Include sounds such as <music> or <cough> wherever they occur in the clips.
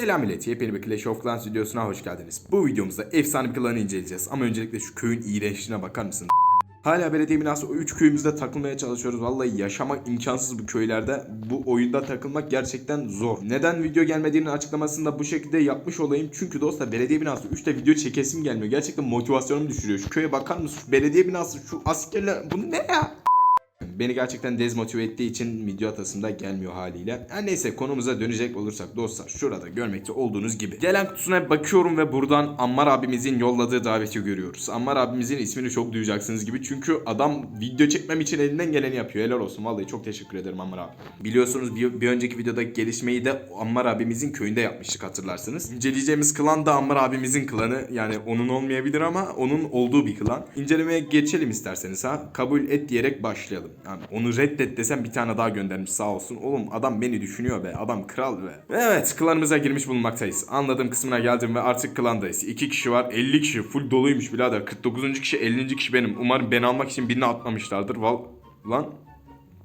Selam millet, yepyeni bir Clash of Clans videosuna hoş geldiniz. Bu videomuzda efsane bir klanı inceleyeceğiz ama öncelikle şu köyün iğrençliğine bakar mısın? Hala belediye binası o 3 köyümüzde takılmaya çalışıyoruz. Vallahi yaşamak imkansız bu köylerde. Bu oyunda takılmak gerçekten zor. Neden video gelmediğinin açıklamasını da bu şekilde yapmış olayım. Çünkü dostlar belediye binası 3'te video çekesim gelmiyor. Gerçekten motivasyonumu düşürüyor. Şu köye bakar mısın? Şu belediye binası, şu askerler. Bu ne ya? Beni gerçekten dezmotive ettiği için video atasımda gelmiyor haliyle. Her neyse konumuza dönecek olursak dostlar şurada görmekte olduğunuz gibi. Gelen kutusuna bakıyorum ve buradan Ammar abimizin yolladığı daveti görüyoruz. Ammar abimizin ismini çok duyacaksınız gibi çünkü adam video çekmem için elinden geleni yapıyor. Helal olsun vallahi çok teşekkür ederim Ammar abi. Biliyorsunuz bir, bir önceki videoda gelişmeyi de Ammar abimizin köyünde yapmıştık hatırlarsınız. İnceleyeceğimiz klan da Ammar abimizin klanı. Yani onun olmayabilir ama onun olduğu bir klan. İncelemeye geçelim isterseniz ha. Kabul et diyerek başlayalım. Yani onu reddet desem bir tane daha göndermiş sağ olsun. Oğlum adam beni düşünüyor be. Adam kral be. Evet klanımıza girmiş bulunmaktayız. Anladığım kısmına geldim ve artık klandayız. 2 kişi var 50 kişi full doluymuş birader. 49. kişi 50. kişi benim. Umarım beni almak için birini atmamışlardır. Val lan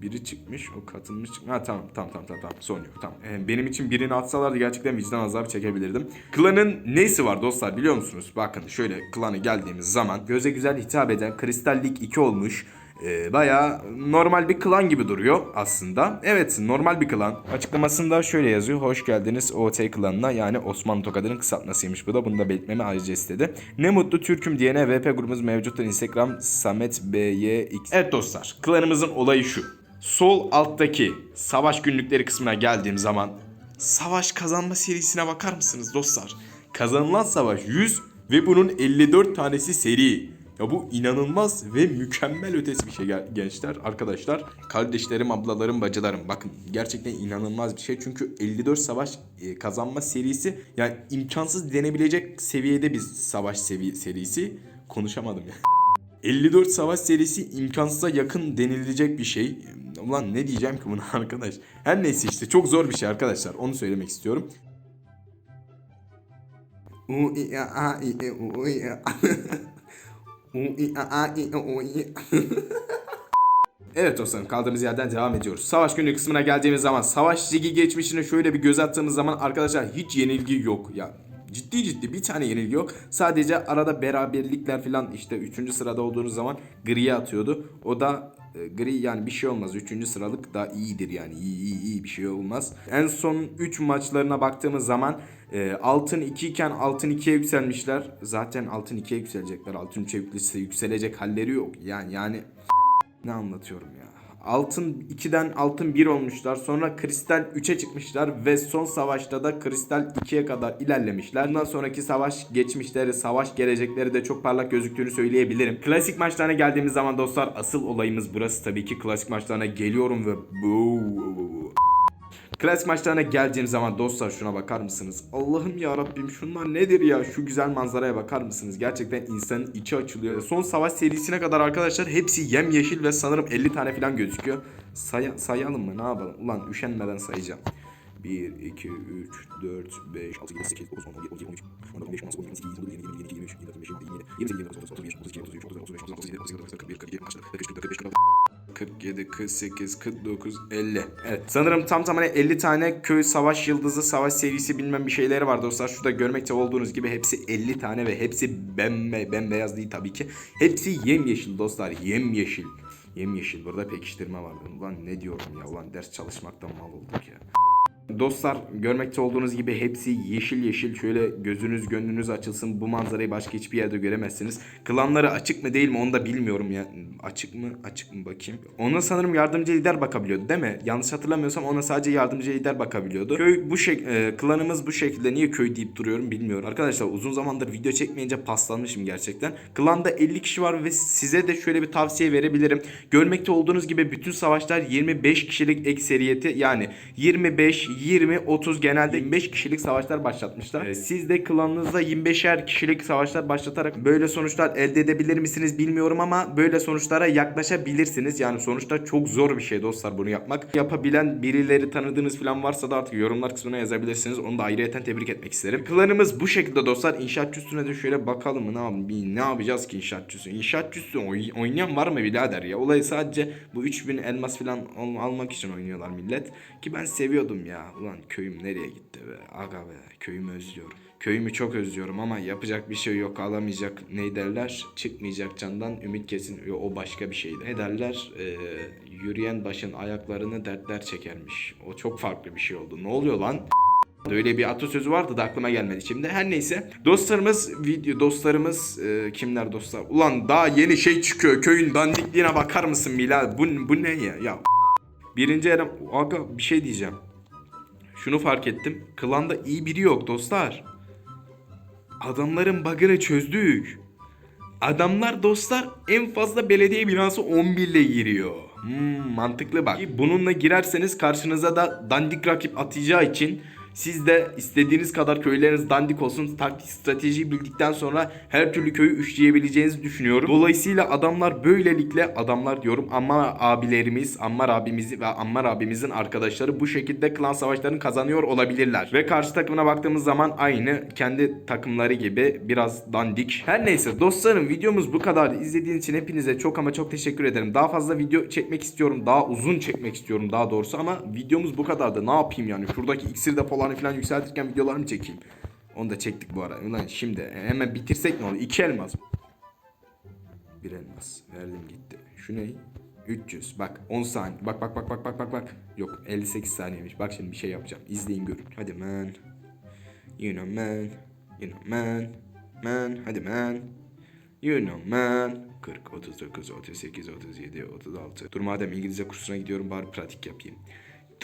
biri çıkmış o katılmış ha tamam tamam tamam tamam sorun yok tamam Ee, benim için birini atsalardı gerçekten vicdan azabı çekebilirdim klanın neysi var dostlar biliyor musunuz bakın şöyle klanı geldiğimiz zaman göze güzel hitap eden kristal lig 2 olmuş ee, bayağı normal bir klan gibi duruyor aslında. Evet normal bir klan. Açıklamasında şöyle yazıyor. Hoş geldiniz OT klanına yani Osmanlı Tokadı'nın kısaltmasıymış bu da. Bunu da belirtmemi ayrıca istedi. Ne mutlu Türk'üm diyene VP grubumuz mevcuttur. Instagram Samet BYX. Evet dostlar klanımızın olayı şu. Sol alttaki savaş günlükleri kısmına geldiğim zaman savaş kazanma serisine bakar mısınız dostlar? Kazanılan savaş 100 ve bunun 54 tanesi seri. Ya bu inanılmaz ve mükemmel ötesi bir şey gençler, arkadaşlar. Kardeşlerim, ablalarım, bacılarım. Bakın gerçekten inanılmaz bir şey. Çünkü 54 savaş e, kazanma serisi yani imkansız denebilecek seviyede bir savaş sevi serisi. Konuşamadım ya. <laughs> 54 savaş serisi imkansıza yakın denilecek bir şey. Ulan ne diyeceğim ki buna <laughs> arkadaş. Her neyse işte çok zor bir şey arkadaşlar. Onu söylemek istiyorum. <laughs> <laughs> Evet dostlarım kaldığımız yerden devam ediyoruz. Savaş günlüğü kısmına geldiğimiz zaman savaş ligi geçmişine şöyle bir göz attığımız zaman arkadaşlar hiç yenilgi yok. Ya ciddi ciddi bir tane yenilgi yok. Sadece arada beraberlikler falan işte 3. sırada olduğunuz zaman griye atıyordu. O da e, gri yani bir şey olmaz. 3. sıralık da iyidir yani. İyi iyi iyi bir şey olmaz. En son 3 maçlarına baktığımız zaman e, altın 2 iken altın 2'ye yükselmişler. Zaten altın 2'ye yükselecekler. Altın 3'e yükselirse yükselecek halleri yok. Yani yani ne anlatıyorum ya. Altın 2'den altın 1 olmuşlar. Sonra kristal 3'e çıkmışlar ve son savaşta da kristal 2'ye kadar ilerlemişler. Bundan sonraki savaş geçmişleri, savaş gelecekleri de çok parlak gözüktüğünü söyleyebilirim. Klasik maçlarına geldiğimiz zaman dostlar asıl olayımız burası tabii ki. Klasik maçlarına geliyorum ve bu Klasik maçlarına geleceğim zaman dostlar şuna bakar mısınız? Allah'ım ya Rabbim şunlar nedir ya? Şu güzel manzaraya bakar mısınız? Gerçekten insanın içi açılıyor. Son savaş serisine kadar arkadaşlar hepsi yemyeşil ve sanırım 50 tane falan gözüküyor. Say sayalım mı? Ne yapalım? Ulan üşenmeden sayacağım. 1, 2, 3, 4, 5, 6, 7, 8, 9, 10, 11, 12, 13, 14, 15, 16, 17, 18, 19, 20, 21, 22, 23, 24, 25, 26, 27, 28, 29, 30, 31, 32, 33, 34, 35, 47, 48, 49, 50. Evet sanırım tam tamına 50 tane köy savaş yıldızı savaş serisi bilmem bir şeyleri var dostlar. Şurada görmekte olduğunuz gibi hepsi 50 tane ve hepsi bembe, bembeyaz değil tabii ki. Hepsi yemyeşil dostlar yemyeşil. Yemyeşil burada pekiştirme vardı. Ulan ne diyorum ya ulan ders çalışmaktan mal olduk ya. Dostlar görmekte olduğunuz gibi hepsi yeşil yeşil şöyle gözünüz gönlünüz açılsın bu manzarayı başka hiçbir yerde göremezsiniz. Klanları açık mı değil mi onu da bilmiyorum ya. Açık mı açık mı bakayım. Ona sanırım yardımcı lider bakabiliyordu değil mi? Yanlış hatırlamıyorsam ona sadece yardımcı lider bakabiliyordu. Köy bu şek e, klanımız bu şekilde niye köy deyip duruyorum bilmiyorum. Arkadaşlar uzun zamandır video çekmeyince paslanmışım gerçekten. Klanda 50 kişi var ve size de şöyle bir tavsiye verebilirim. Görmekte olduğunuz gibi bütün savaşlar 25 kişilik ekseriyeti yani 25 20, 30 genelde 25 kişilik savaşlar başlatmışlar. Ee, siz de klanınızda 25'er kişilik savaşlar başlatarak böyle sonuçlar elde edebilir misiniz bilmiyorum ama böyle sonuçlara yaklaşabilirsiniz. Yani sonuçta çok zor bir şey dostlar bunu yapmak. Yapabilen birileri tanıdığınız falan varsa da artık yorumlar kısmına yazabilirsiniz. Onu da ayrıyeten tebrik etmek isterim. Klanımız bu şekilde dostlar. İnşaatçı üstüne de şöyle bakalım mı ne, yapalım? Bir, ne yapacağız ki inşaatçısı? İnşaatçısı oy- oynayan var mı birader ya? Olayı sadece bu 3000 elmas falan al- almak için oynuyorlar millet. Ki ben seviyordum ya. Ulan köyüm nereye gitti be? Aga be köyümü özlüyorum. Köyümü çok özlüyorum ama yapacak bir şey yok. Alamayacak ne derler? Çıkmayacak candan ümit kesin. Yo, o başka bir şeydi. Ne derler? Ee, yürüyen başın ayaklarını dertler çekermiş. O çok farklı bir şey oldu. Ne oluyor lan? Öyle bir atasözü vardı da aklıma gelmedi şimdi. Her neyse. Dostlarımız video dostlarımız e, kimler dostlar? Ulan daha yeni şey çıkıyor. Köyün dandikliğine bakar mısın Bilal? Bu, bu ne ya? Ya birinci Eren aga bir şey diyeceğim. Şunu fark ettim. Klanda iyi biri yok dostlar. Adamların bug'ını çözdük. Adamlar dostlar en fazla belediye binası 11 ile giriyor. Hmm, mantıklı bak. Bununla girerseniz karşınıza da dandik rakip atacağı için siz de istediğiniz kadar köyleriniz dandik olsun taktik stratejiyi bildikten sonra her türlü köyü üçleyebileceğinizi düşünüyorum. Dolayısıyla adamlar böylelikle adamlar diyorum Ammar abilerimiz, Ammar abimizi ve Ammar abimizin arkadaşları bu şekilde klan savaşlarını kazanıyor olabilirler. Ve karşı takımına baktığımız zaman aynı kendi takımları gibi biraz dandik. Her neyse dostlarım videomuz bu kadar. İzlediğiniz için hepinize çok ama çok teşekkür ederim. Daha fazla video çekmek istiyorum. Daha uzun çekmek istiyorum daha doğrusu ama videomuz bu kadardı. Ne yapayım yani? Şuradaki iksir depolarını falan yükseltirken videolar mı çekeyim? Onu da çektik bu ara. Ulan şimdi hemen bitirsek ne olur? İki elmas. Bir elmas. Verdim gitti. Şu ne? 300. Bak 10 saniye. Bak bak bak bak bak bak bak. Yok 58 saniyemiş. Bak şimdi bir şey yapacağım. İzleyin görün. Hadi man. You know man. You know man. Man. Hadi man. You know man. 40, 39, 38, 37, 36. Dur madem İngilizce kursuna gidiyorum bari pratik yapayım.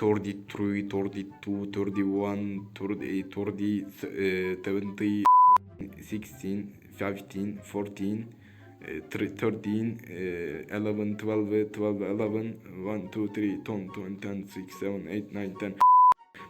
33, 32, 31, 38, 30, eh, 70, 16, 15, 14, eh, thr- 13, eh, 11, 12, 12, 11, 1, 2, 3, 10, 20, 10, 6, 7, 8, 9, 10.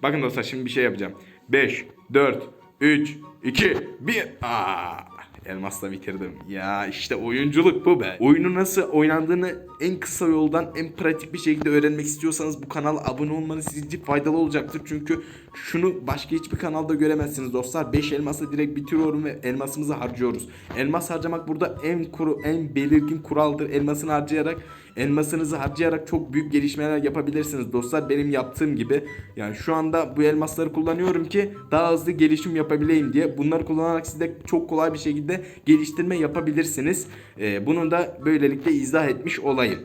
Bakın dostlar şimdi bir şey yapacağım. 5, 4, 3, 2, 1. Aa, elmasla bitirdim. Ya işte oyunculuk bu be. Oyunu nasıl oynandığını en kısa yoldan en pratik bir şekilde öğrenmek istiyorsanız bu kanala abone olmanız sizin için faydalı olacaktır. Çünkü şunu başka hiçbir kanalda göremezsiniz dostlar. 5 elması direkt bitiriyorum ve elmasımızı harcıyoruz. Elmas harcamak burada en kuru en belirgin kuraldır. Elmasını harcayarak elmasınızı harcayarak çok büyük gelişmeler yapabilirsiniz dostlar. Benim yaptığım gibi. Yani şu anda bu elmasları kullanıyorum ki daha hızlı gelişim yapabileyim diye. Bunları kullanarak siz de çok kolay bir şekilde geliştirme yapabilirsiniz. Ee, bunu da böylelikle izah etmiş olayım.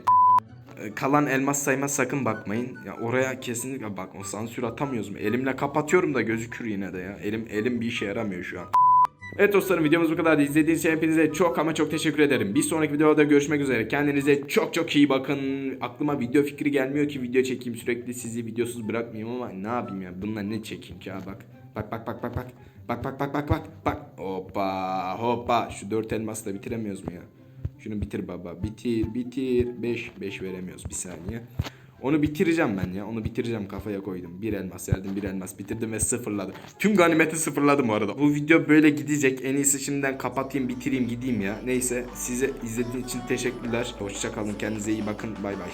Ee, Kalan elmas sayma sakın bakmayın. Ya oraya kesinlikle bak o sansür atamıyoruz mu? Elimle kapatıyorum da gözükür yine de ya. Elim elim bir işe yaramıyor şu an. Evet dostlarım videomuz bu kadar. İzlediğiniz için hepinize çok ama çok teşekkür ederim. Bir sonraki videoda görüşmek üzere. Kendinize çok çok iyi bakın. Aklıma video fikri gelmiyor ki video çekeyim sürekli sizi videosuz bırakmayayım ama ne yapayım ya? Bununla ne çekeyim ki ha bak. Bak bak bak bak bak. Bak bak bak bak bak. Bak. Hoppa hoppa. Şu dört elmasla bitiremiyoruz mu ya? Şunu bitir baba. Bitir bitir. 5 5 veremiyoruz bir saniye. Onu bitireceğim ben ya. Onu bitireceğim kafaya koydum. Bir elmas verdim bir elmas bitirdim ve sıfırladım. Tüm ganimeti sıfırladım bu arada. Bu video böyle gidecek. En iyisi şimdiden kapatayım bitireyim gideyim ya. Neyse size izlediğiniz için teşekkürler. Hoşçakalın kendinize iyi bakın. Bay bay.